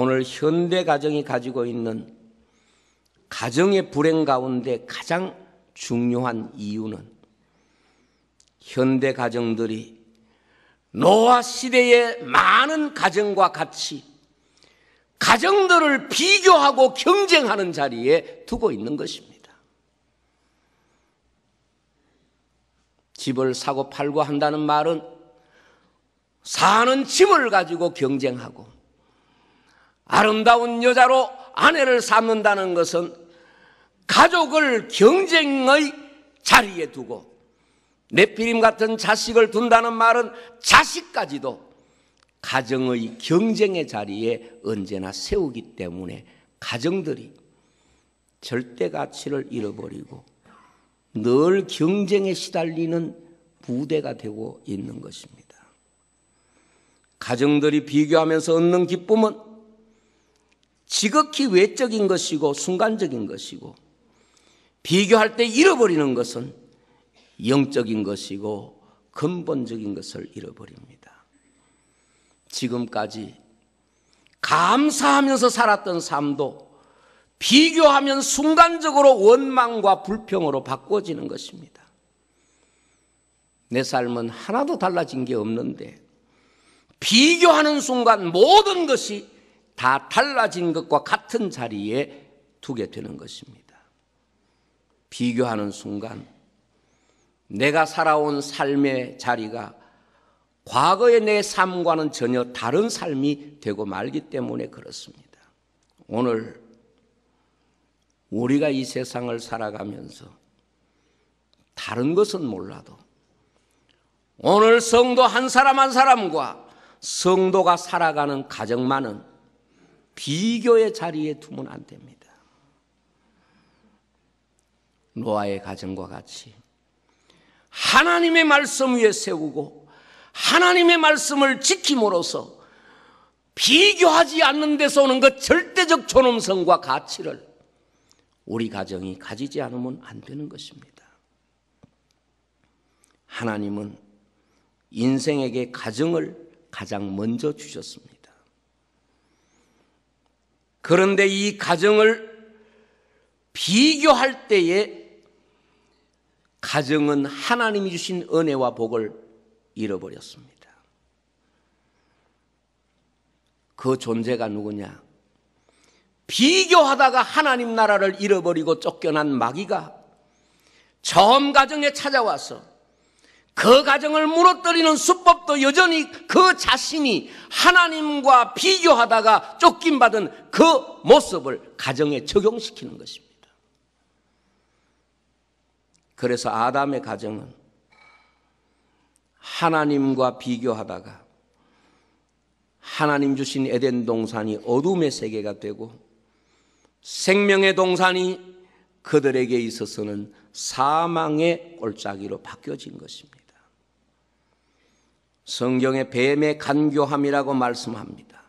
오늘 현대 가정이 가지고 있는 가정의 불행 가운데 가장 중요한 이유는 현대 가정들이 노아 시대의 많은 가정과 같이 가정들을 비교하고 경쟁하는 자리에 두고 있는 것입니다. 집을 사고 팔고 한다는 말은 사는 집을 가지고 경쟁하고 아름다운 여자로 아내를 삼는다는 것은 가족을 경쟁의 자리에 두고 내피림 같은 자식을 둔다는 말은 자식까지도 가정의 경쟁의 자리에 언제나 세우기 때문에 가정들이 절대 가치를 잃어버리고 늘 경쟁에 시달리는 부대가 되고 있는 것입니다. 가정들이 비교하면서 얻는 기쁨은 지극히 외적인 것이고 순간적인 것이고 비교할 때 잃어버리는 것은 영적인 것이고 근본적인 것을 잃어버립니다. 지금까지 감사하면서 살았던 삶도 비교하면 순간적으로 원망과 불평으로 바꿔지는 것입니다. 내 삶은 하나도 달라진 게 없는데 비교하는 순간 모든 것이 다 달라진 것과 같은 자리에 두게 되는 것입니다. 비교하는 순간 내가 살아온 삶의 자리가 과거의 내 삶과는 전혀 다른 삶이 되고 말기 때문에 그렇습니다. 오늘 우리가 이 세상을 살아가면서 다른 것은 몰라도 오늘 성도 한 사람 한 사람과 성도가 살아가는 가정만은 비교의 자리에 두면 안 됩니다. 노아의 가정과 같이 하나님의 말씀 위에 세우고 하나님의 말씀을 지킴으로써 비교하지 않는 데서 오는 그 절대적 존엄성과 가치를 우리 가정이 가지지 않으면 안 되는 것입니다. 하나님은 인생에게 가정을 가장 먼저 주셨습니다. 그런데 이 가정을 비교할 때에 가정은 하나님이 주신 은혜와 복을 잃어버렸습니다. 그 존재가 누구냐? 비교하다가 하나님 나라를 잃어버리고 쫓겨난 마귀가 처음 가정에 찾아와서 그 가정을 무너뜨리는 수법도 여전히 그 자신이 하나님과 비교하다가 쫓김받은 그 모습을 가정에 적용시키는 것입니다. 그래서 아담의 가정은 하나님과 비교하다가 하나님 주신 에덴 동산이 어둠의 세계가 되고 생명의 동산이 그들에게 있어서는 사망의 꼴짜기로 바뀌어진 것입니다. 성경의 뱀의 간교함이라고 말씀합니다.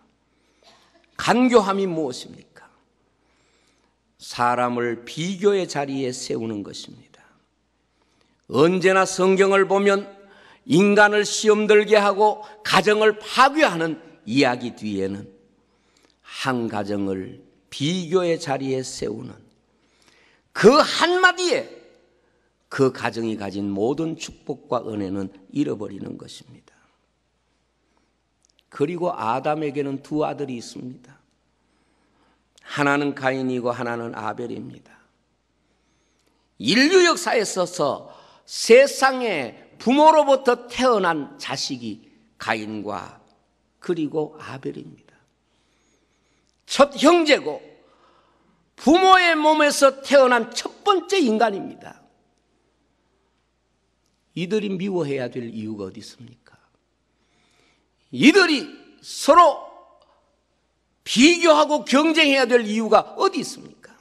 간교함이 무엇입니까? 사람을 비교의 자리에 세우는 것입니다. 언제나 성경을 보면 인간을 시험 들게 하고 가정을 파괴하는 이야기 뒤에는 한 가정을 비교의 자리에 세우는 그 한마디에 그 가정이 가진 모든 축복과 은혜는 잃어버리는 것입니다. 그리고 아담에게는 두 아들이 있습니다. 하나는 가인이고 하나는 아벨입니다. 인류 역사에 있어서 세상에 부모로부터 태어난 자식이 가인과 그리고 아벨입니다. 첫 형제고 부모의 몸에서 태어난 첫 번째 인간입니다. 이들이 미워해야 될 이유가 어디 있습니까? 이들이 서로 비교하고 경쟁해야 될 이유가 어디 있습니까?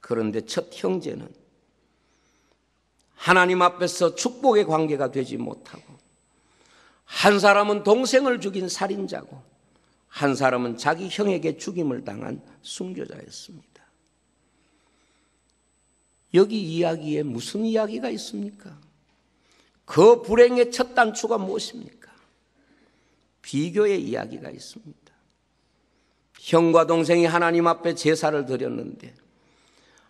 그런데 첫 형제는 하나님 앞에서 축복의 관계가 되지 못하고 한 사람은 동생을 죽인 살인자고 한 사람은 자기 형에게 죽임을 당한 순교자였습니다. 여기 이야기에 무슨 이야기가 있습니까? 그 불행의 첫 단추가 무엇입니까? 비교의 이야기가 있습니다. 형과 동생이 하나님 앞에 제사를 드렸는데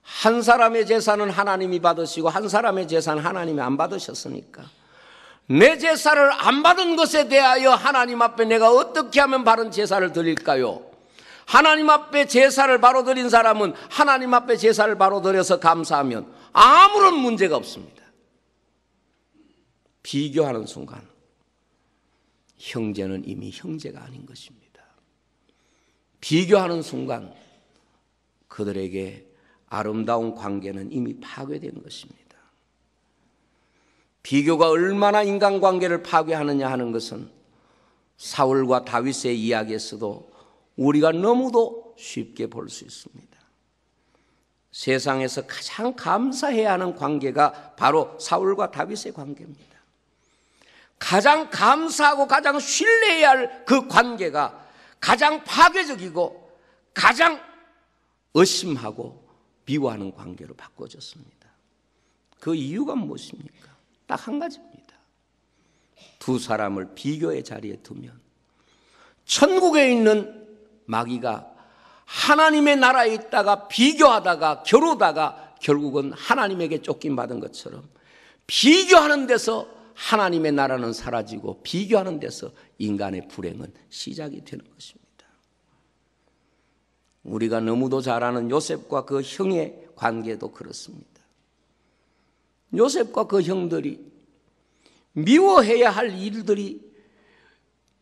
한 사람의 제사는 하나님이 받으시고 한 사람의 제사는 하나님이 안 받으셨으니까 내 제사를 안 받은 것에 대하여 하나님 앞에 내가 어떻게 하면 바른 제사를 드릴까요? 하나님 앞에 제사를 바로 드린 사람은 하나님 앞에 제사를 바로 드려서 감사하면 아무런 문제가 없습니다. 비교하는 순간 형제는 이미 형제가 아닌 것입니다. 비교하는 순간 그들에게 아름다운 관계는 이미 파괴된 것입니다. 비교가 얼마나 인간관계를 파괴하느냐 하는 것은 사울과 다윗의 이야기에서도 우리가 너무도 쉽게 볼 수 있습니다. 세상에서 가장 감사해야 하는 관계가 바로 사울과 다윗의 관계입니다. 가장 감사하고 가장 신뢰해야 할 그 관계가 가장 파괴적이고 가장 의심하고 비워하는 관계로 바꿔졌습니다. 그 이유가 무엇입니까? 딱 한 가지입니다. 두 사람을 비교의 자리에 두면 천국에 있는 마귀가 하나님의 나라에 있다가 비교하다가 겨루다가 결국은 하나님에게 쫓김 받은 것처럼 비교하는 데서 하나님의 나라는 사라지고 비교하는 데서 인간의 불행은 시작이 되는 것입니다. 우리가 너무도 잘 아는 요셉과 그 형의 관계도 그렇습니다. 요셉과 그 형들이 미워해야 할 일들이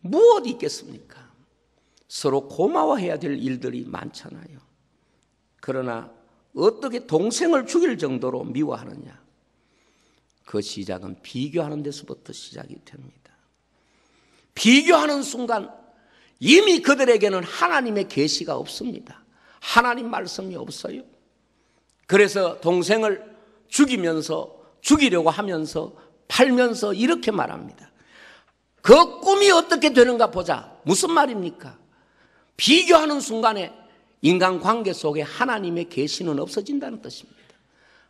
무엇 있겠습니까? 서로 고마워해야 될 일들이 많잖아요. 그러나 어떻게 동생을 죽일 정도로 미워하느냐? 그 시작은 비교하는 데서부터 시작이 됩니다. 비교하는 순간 이미 그들에게는 하나님의 계시가 없습니다. 하나님 말씀이 없어요. 그래서 동생을 죽이면서 죽이려고 하면서 팔면서 이렇게 말합니다. 그 꿈이 어떻게 되는가 보자. 무슨 말입니까? 비교하는 순간에 인간 관계 속에 하나님의 계시는 없어진다는 뜻입니다.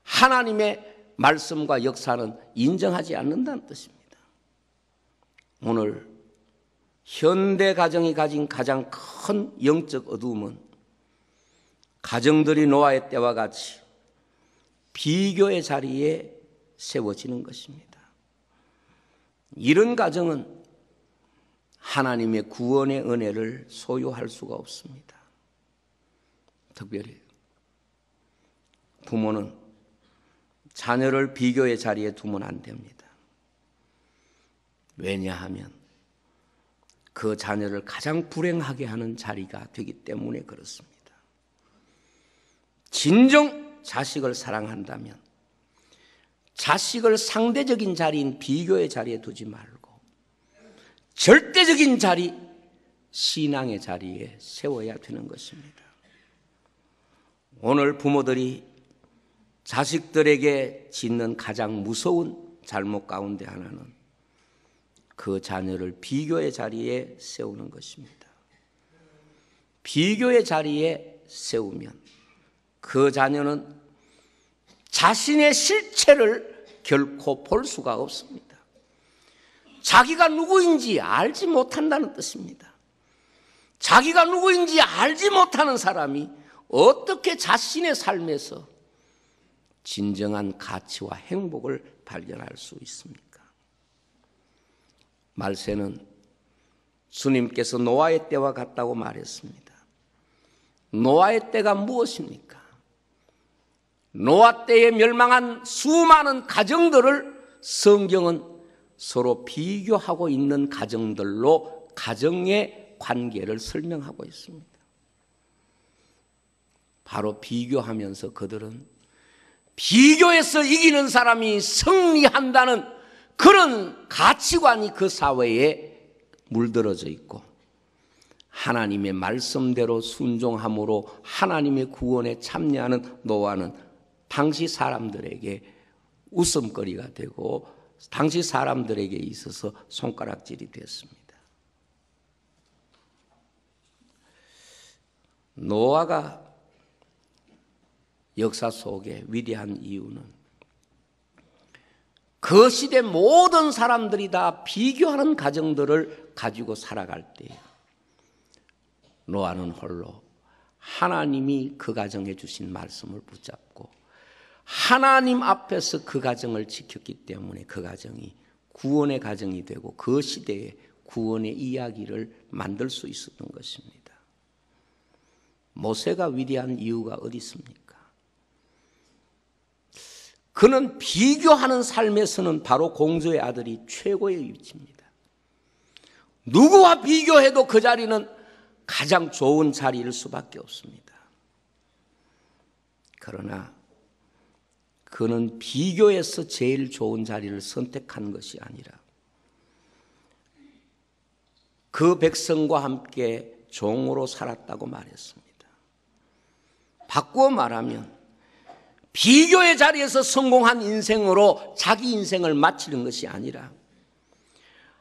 하나님의 말씀과 역사는 인정하지 않는다는 뜻입니다. 오늘 현대 가정이 가진 가장 큰 영적 어두움은 가정들이 노아의 때와 같이 비교의 자리에 세워지는 것입니다. 이런 가정은 하나님의 구원의 은혜를 소유할 수가 없습니다. 특별히 부모는 자녀를 비교의 자리에 두면 안 됩니다. 왜냐하면 그 자녀를 가장 불행하게 하는 자리가 되기 때문에 그렇습니다. 진정 자식을 사랑한다면 자식을 상대적인 자리인 비교의 자리에 두지 말고 절대적인 자리, 신앙의 자리에 세워야 되는 것입니다. 오늘 부모들이 자식들에게 짓는 가장 무서운 잘못 가운데 하나는 그 자녀를 비교의 자리에 세우는 것입니다. 비교의 자리에 세우면 그 자녀는 자신의 실체를 결코 볼 수가 없습니다. 자기가 누구인지 알지 못한다는 뜻입니다. 자기가 누구인지 알지 못하는 사람이 어떻게 자신의 삶에서 진정한 가치와 행복을 발견할 수 있습니까? 말세는 주님께서 노아의 때와 같다고 말했습니다. 노아의 때가 무엇입니까? 노아 때에 멸망한 수많은 가정들을 성경은 서로 비교하고 있는 가정들로 가정의 관계를 설명하고 있습니다. 바로 비교하면서 그들은 비교해서 이기는 사람이 승리한다는 그런 가치관이 그 사회에 물들어져 있고 하나님의 말씀대로 순종함으로 하나님의 구원에 참여하는 노아는 당시 사람들에게 웃음거리가 되고 당시 사람들에게 있어서 손가락질이 됐습니다. 노아가 역사 속에 위대한 이유는 그 시대 모든 사람들이 다 비교하는 가정들을 가지고 살아갈 때 노아는 홀로 하나님이 그 가정에 주신 말씀을 붙잡고 하나님 앞에서 그 가정을 지켰기 때문에 그 가정이 구원의 가정이 되고 그 시대에 구원의 이야기를 만들 수 있었던 것입니다. 모세가 위대한 이유가 어디 있습니까? 그는 비교하는 삶에서는 바로 공주의 아들이 최고의 위치입니다. 누구와 비교해도 그 자리는 가장 좋은 자리일 수밖에 없습니다. 그러나 그는 비교해서 제일 좋은 자리를 선택한 것이 아니라 그 백성과 함께 종으로 살았다고 말했습니다. 바꾸어 말하면 비교의 자리에서 성공한 인생으로 자기 인생을 마치는 것이 아니라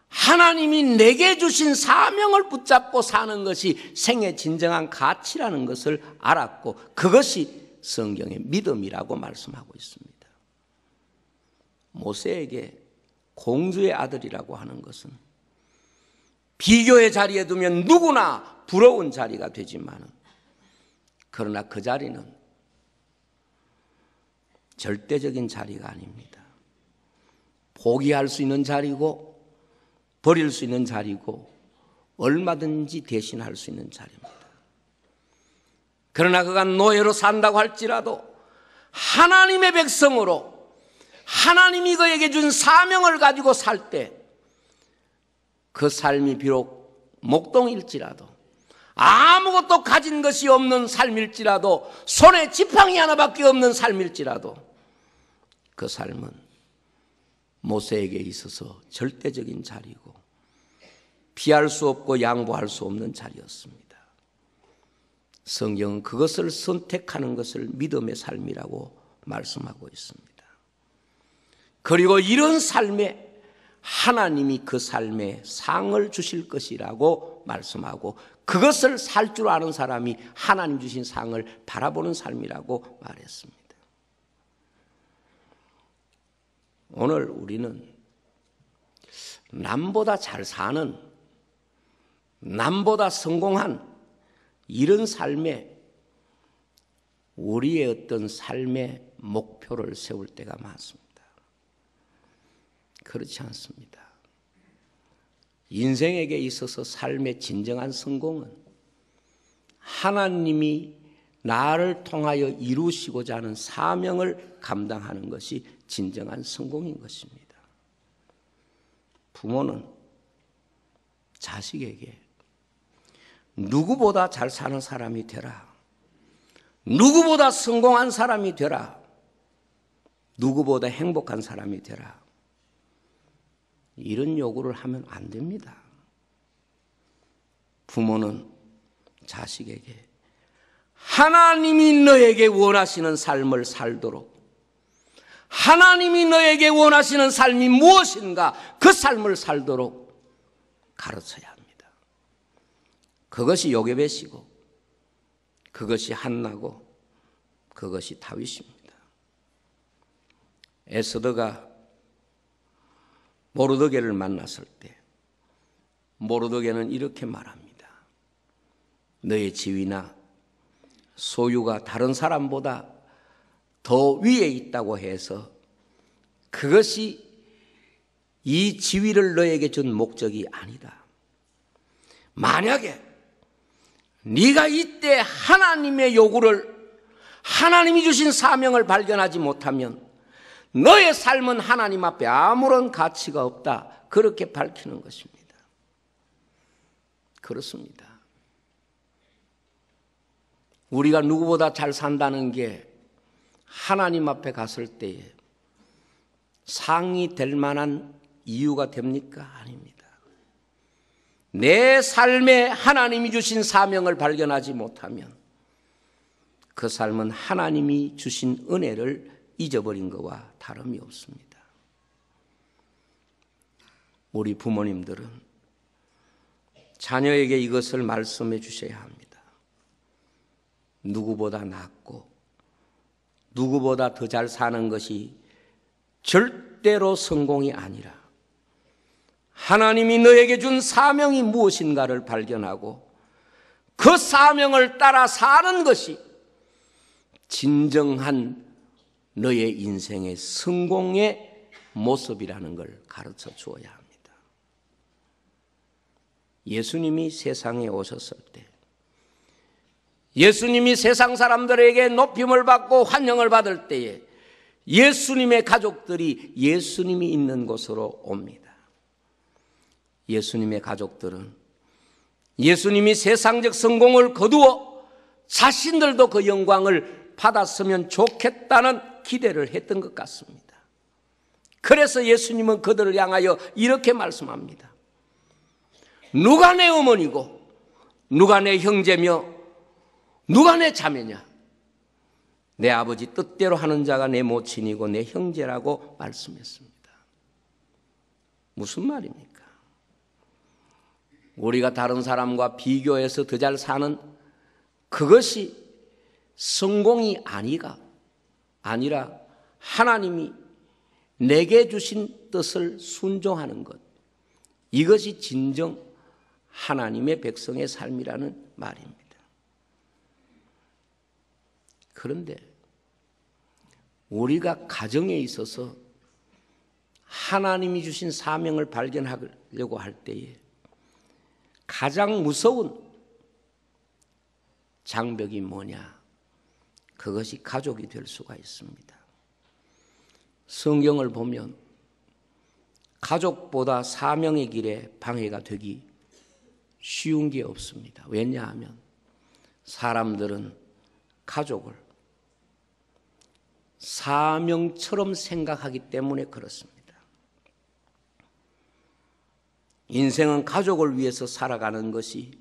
하나님이 내게 주신 사명을 붙잡고 사는 것이 생의 진정한 가치라는 것을 알았고 그것이 성경의 믿음이라고 말씀하고 있습니다. 모세에게 공주의 아들이라고 하는 것은 비교의 자리에 두면 누구나 부러운 자리가 되지만 그러나 그 자리는 절대적인 자리가 아닙니다. 포기할 수 있는 자리고 버릴 수 있는 자리고 얼마든지 대신할 수 있는 자리입니다. 그러나 그가 노예로 산다고 할지라도 하나님의 백성으로 하나님이 그에게 준 사명을 가지고 살 때 그 삶이 비록 목동일지라도 아무것도 가진 것이 없는 삶일지라도 손에 지팡이 하나밖에 없는 삶일지라도 그 삶은 모세에게 있어서 절대적인 자리고 피할 수 없고 양보할 수 없는 자리였습니다. 성경은 그것을 선택하는 것을 믿음의 삶이라고 말씀하고 있습니다. 그리고 이런 삶에 하나님이 그 삶에 상을 주실 것이라고 말씀하고 그것을 살 줄 아는 사람이 하나님 주신 상을 바라보는 삶이라고 말했습니다. 오늘 우리는 남보다 잘 사는, 남보다 성공한 이런 삶에 우리의 어떤 삶의 목표를 세울 때가 많습니다. 그렇지 않습니다. 인생에게 있어서 삶의 진정한 성공은 하나님이 나를 통하여 이루시고자 하는 사명을 감당하는 것이 진정한 성공인 것입니다. 부모는 자식에게 누구보다 잘 사는 사람이 되라. 누구보다 성공한 사람이 되라. 누구보다 행복한 사람이 되라. 이런 요구를 하면 안 됩니다. 부모는 자식에게 하나님이 너에게 원하시는 삶을 살도록 하나님이 너에게 원하시는 삶이 무엇인가 그 삶을 살도록 가르쳐야 합니다. 그것이 요괴배시고 그것이 한나고 그것이 다윗입니다. 에스더가 모르드게를 만났을 때 모르드게는 이렇게 말합니다. 너의 지위나 소유가 다른 사람보다 더 위에 있다고 해서 그것이 이 지위를 너에게 준 목적이 아니다. 만약에 네가 이때 하나님의 요구를 하나님이 주신 사명을 발견하지 못하면 너의 삶은 하나님 앞에 아무런 가치가 없다. 그렇게 밝히는 것입니다. 그렇습니다. 우리가 누구보다 잘 산다는 게 하나님 앞에 갔을 때에 상이 될 만한 이유가 됩니까? 아닙니다. 내 삶에 하나님이 주신 사명을 발견하지 못하면 그 삶은 하나님이 주신 은혜를 잊어버린 것과 다름이 없습니다. 우리 부모님들은 자녀에게 이것을 말씀해 주셔야 합니다. 누구보다 낫고 누구보다 더 잘 사는 것이 절대로 성공이 아니라 하나님이 너에게 준 사명이 무엇인가를 발견하고 그 사명을 따라 사는 것이 진정한 너의 인생의 성공의 모습이라는 걸 가르쳐 주어야 합니다. 예수님이 세상에 오셨을 때 예수님이 세상 사람들에게 높임을 받고 환영을 받을 때에 예수님의 가족들이 예수님이 있는 곳으로 옵니다. 예수님의 가족들은 예수님이 세상적 성공을 거두어 자신들도 그 영광을 받았으면 좋겠다는 기대를 했던 것 같습니다. 그래서 예수님은 그들을 향하여 이렇게 말씀합니다. 누가 내 어머니고, 누가 내 형제며, 누가 내 자매냐? 내 아버지 뜻대로 하는 자가 내 모친이고 내 형제라고 말씀했습니다. 무슨 말입니까? 우리가 다른 사람과 비교해서 더 잘 사는 그것이 성공이 아니가 아니라 하나님이 내게 주신 뜻을 순종하는 것. 이것이 진정 하나님의 백성의 삶이라는 말입니다. 그런데 우리가 가정에 있어서 하나님이 주신 사명을 발견하려고 할 때에 가장 무서운 장벽이 뭐냐? 그것이 가족이 될 수가 있습니다. 성경을 보면 가족보다 사명의 길에 방해가 되기 쉬운 게 없습니다. 왜냐하면 사람들은 가족을 사명처럼 생각하기 때문에 그렇습니다. 인생은 가족을 위해서 살아가는 것이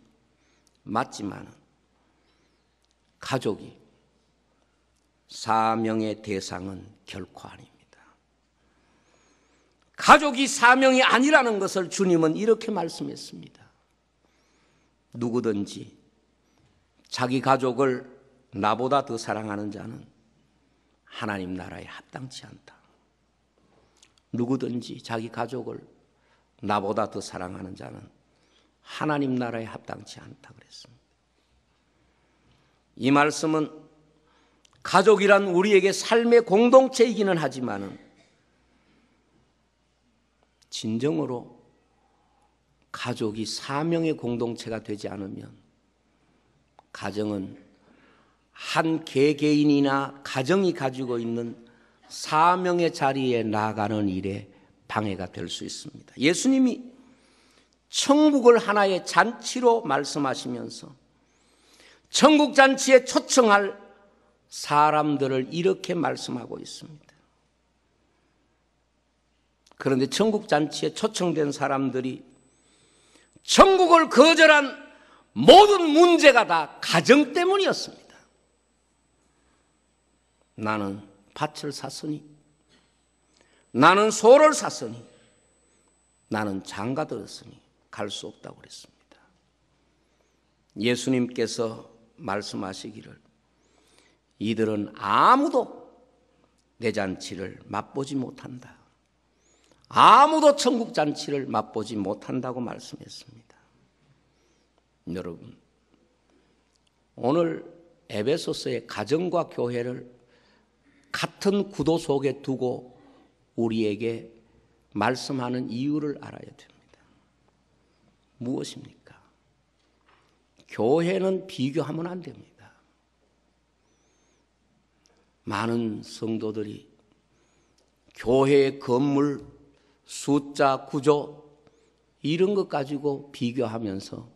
맞지만 가족이 사명의 대상은 결코 아닙니다. 가족이 사명이 아니라는 것을 주님은 이렇게 말씀했습니다. 누구든지 자기 가족을 나보다 더 사랑하는 자는 하나님 나라에 합당치 않다. 누구든지 자기 가족을 나보다 더 사랑하는 자는 하나님 나라에 합당치 않다 그랬습니다. 이 말씀은 가족이란 우리에게 삶의 공동체이기는 하지만은 진정으로 가족이 사명의 공동체가 되지 않으면 가정은 한 개개인이나 가정이 가지고 있는 사명의 자리에 나가는 일에 방해가 될 수 있습니다. 예수님이 천국을 하나의 잔치로 말씀하시면서 천국 잔치에 초청할 사람들을 이렇게 말씀하고 있습니다. 그런데 천국 잔치에 초청된 사람들이 천국을 거절한 모든 문제가 다 가정 때문이었습니다. 나는 밭을 샀으니, 나는 소를 샀으니, 나는 장가 들었으니 갈 수 없다고 그랬습니다. 예수님께서 말씀하시기를 이들은 아무도 내 잔치를 맛보지 못한다. 아무도 천국 잔치를 맛보지 못한다고 말씀했습니다. 여러분, 오늘 에베소서의 가정과 교회를 같은 구도 속에 두고 우리에게 말씀하는 이유를 알아야 됩니다. 무엇입니까? 교회는 비교하면 안 됩니다. 많은 성도들이 교회의 건물, 숫자, 구조 이런 것 가지고 비교하면서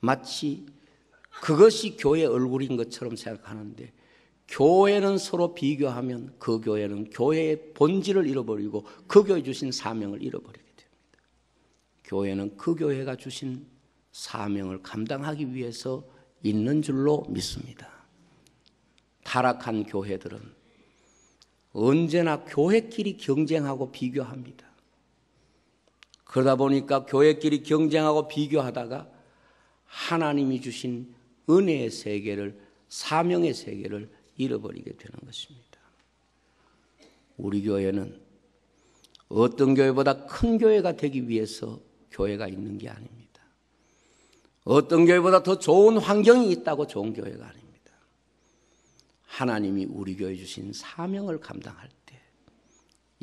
마치 그것이 교회 얼굴인 것처럼 생각하는데 교회는 서로 비교하면 그 교회는 교회의 본질을 잃어버리고 그 교회 주신 사명을 잃어버리게 됩니다. 교회는 그 교회가 주신 사명을 감당하기 위해서 있는 줄로 믿습니다. 타락한 교회들은 언제나 교회끼리 경쟁하고 비교합니다. 그러다 보니까 교회끼리 경쟁하고 비교하다가 하나님이 주신 은혜의 세계를 사명의 세계를 잃어버리게 되는 것입니다. 우리 교회는 어떤 교회보다 큰 교회가 되기 위해서 교회가 있는 게 아닙니다. 어떤 교회보다 더 좋은 환경이 있다고 좋은 교회가 아닙니다. 하나님이 우리 교회 주신 사명을 감당할 때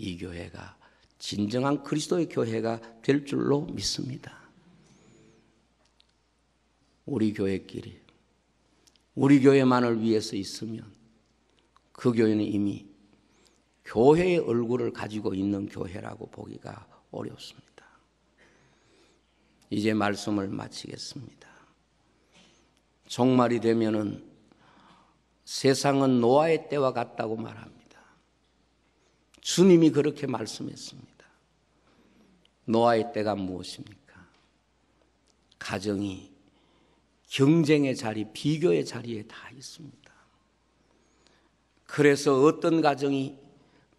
이 교회가 진정한 그리스도의 교회가 될 줄로 믿습니다. 우리 교회끼리 우리 교회만을 위해서 있으면 그 교회는 이미 교회의 얼굴을 가지고 있는 교회라고 보기가 어렵습니다. 이제 말씀을 마치겠습니다. 종말이 되면은 세상은 노아의 때와 같다고 말합니다. 주님이 그렇게 말씀했습니다. 노아의 때가 무엇입니까? 가정이 경쟁의 자리, 비교의 자리에 다 있습니다. 그래서 어떤 가정이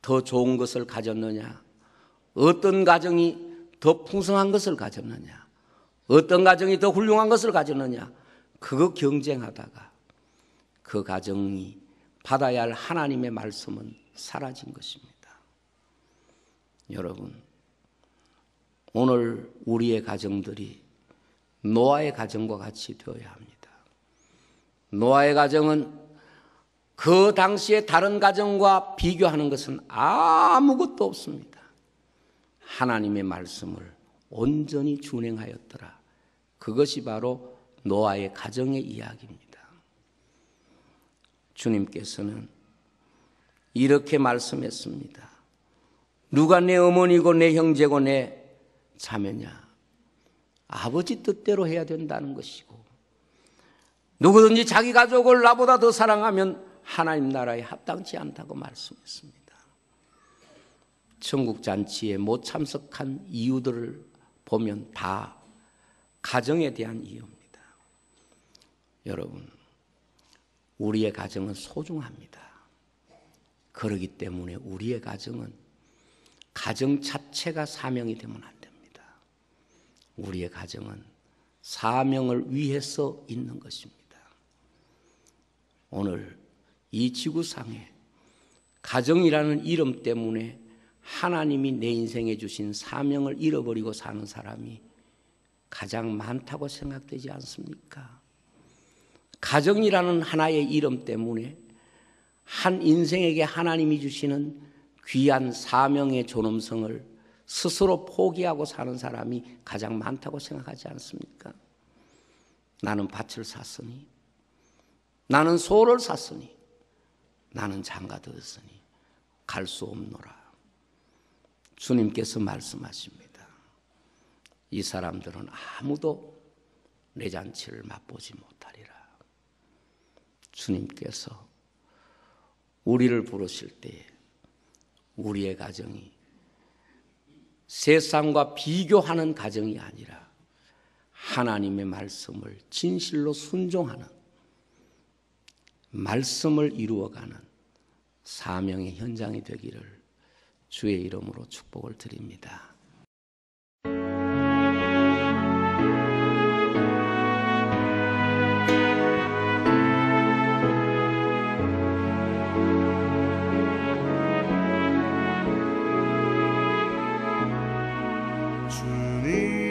더 좋은 것을 가졌느냐, 어떤 가정이 더 풍성한 것을 가졌느냐, 어떤 가정이 더 훌륭한 것을 가졌느냐, 그거 경쟁하다가 그 가정이 받아야 할 하나님의 말씀은 사라진 것입니다. 여러분, 오늘 우리의 가정들이 노아의 가정과 같이 되어야 합니다. 노아의 가정은 그 당시에 다른 가정과 비교하는 것은 아무것도 없습니다. 하나님의 말씀을 온전히 준행하였더라. 그것이 바로 노아의 가정의 이야기입니다. 주님께서는 이렇게 말씀했습니다. 누가 내 어머니고 내 형제고 내 자매냐? 아버지 뜻대로 해야 된다는 것이고, 누구든지 자기 가족을 나보다 더 사랑하면 하나님 나라에 합당치 않다고 말씀했습니다. 천국 잔치에 못 참석한 이유들을 보면 다 가정에 대한 이유입니다. 여러분, 우리의 가정은 소중합니다. 그러기 때문에 우리의 가정은 가정 자체가 사명이 되면 안 됩니다. 우리의 가정은 사명을 위해서 있는 것입니다. 오늘 이 지구상에 가정이라는 이름 때문에 하나님이 내 인생에 주신 사명을 잃어버리고 사는 사람이 가장 많다고 생각되지 않습니까? 가정이라는 하나의 이름 때문에 한 인생에게 하나님이 주시는 귀한 사명의 존엄성을 스스로 포기하고 사는 사람이 가장 많다고 생각하지 않습니까? 나는 밭을 샀으니, 나는 소를 샀으니, 나는 장가 들었으니 갈 수 없노라. 주님께서 말씀하십니다. 이 사람들은 아무도 내 잔치를 맛보지 못하리라. 주님께서 우리를 부르실 때에 우리의 가정이 세상과 비교하는 가정이 아니라 하나님의 말씀을 진실로 순종하는 말씀을 이루어가는 사명의 현장이 되기를 주의 이름으로 축복을 드립니다. 주님